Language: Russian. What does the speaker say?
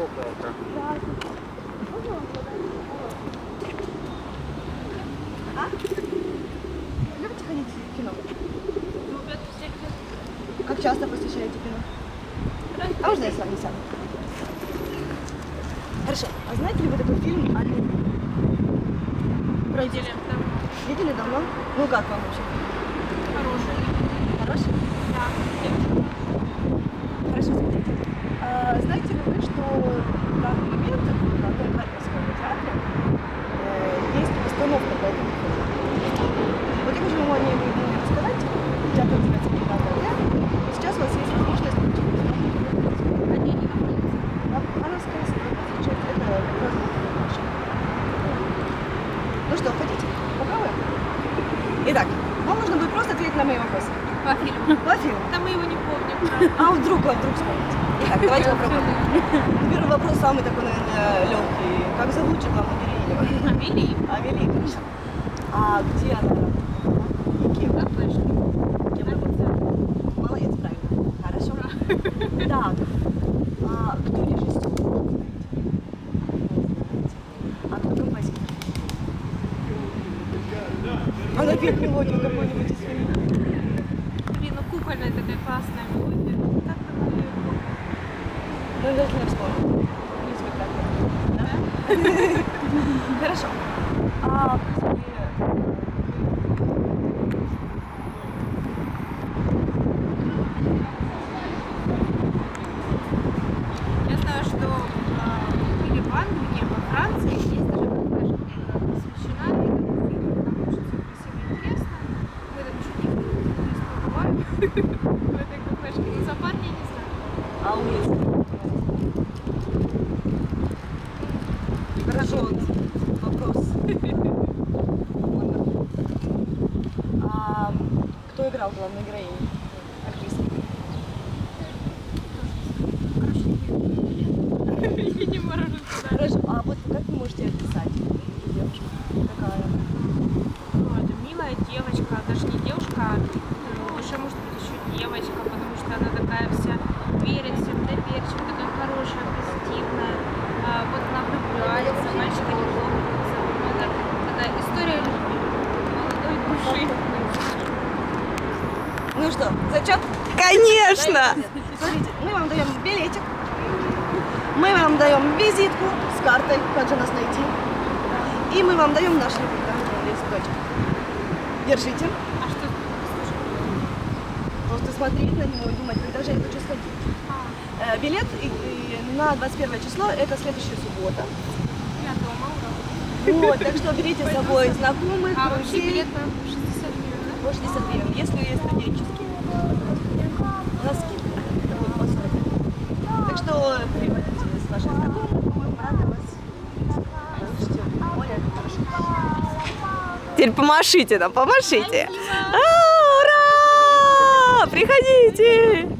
Доброе А? Любите ходить в кино? Как часто посещаете кино? А можно я с вами сяду? Хорошо. А знаете ли вы такой фильм «Аллилуйя»? Видели там Видели давно? Ну как вам вообще? хороший. Хороший? Да. Хорошо, смотрите. А, знаете ли вы, что в данный момент в одном Харьковском театре э, есть постановка по этому фильму? Вот я хочу вам о ней немного рассказать. Театр называется «Бригада Д». И сейчас у вас есть возможность получить постановку. А где они находятся? Она скорее всего отвечает, это как раз будет наша. Ну что, хотите? Попробуем? Итак, вам нужно будет просто ответить на мои вопросы. По фильму. По фильму. Да мы его не помним. А вдруг, а вдруг вспомните. Итак, давайте попробуем. Первый вопрос самый такой, наверное, легкий. Как зовут главную героиню? Амелии. Амелия, конечно. А где она? И кем? Кафешки. Кем работала? Молодец, правильно. Хорошо. Так, А мелодию какой-нибудь из фильма? Блин, ну кукольная такая классная мелодия. Как там ее? Ну, даже не вспомню. Не спектакль. Да? Хорошо. А Хорошо, вопрос. А кто играл главную героиню? Актриса. Я не могу. Хорошо, а вот как вы можете описать эту девушку? Какая она? Ну, это милая девочка, даже не девушка, а в душе может быть еще девочка, потому что она такая вся всем, доверчивая, такая хорошая, позитивная. Вот она влюбляется, мальчика зовут. Ну, Это такая история любви, молодой души. Ну что, зачет? Конечно! Смотрите, мы вам даем билетик, мы вам даем визитку с картой, как же нас найти, и мы вам даем наш репортажный листочек. Держите. А? Просто смотреть на него и думать, когда же я хочу сходить. А, Э, Билет на 21 число, это следующая суббота. я дома ура. Вот, так что берите с собой знакомых, А вообще билет по 60 гривен, да? по 60 гривен. Если есть студенческие, у нас скидка. Это будет по 40 гривен. Так что приходите с вашими знакомыми, будем рады вас хорошо. Теперь помашите нам, помашите. А, ура! Приходите!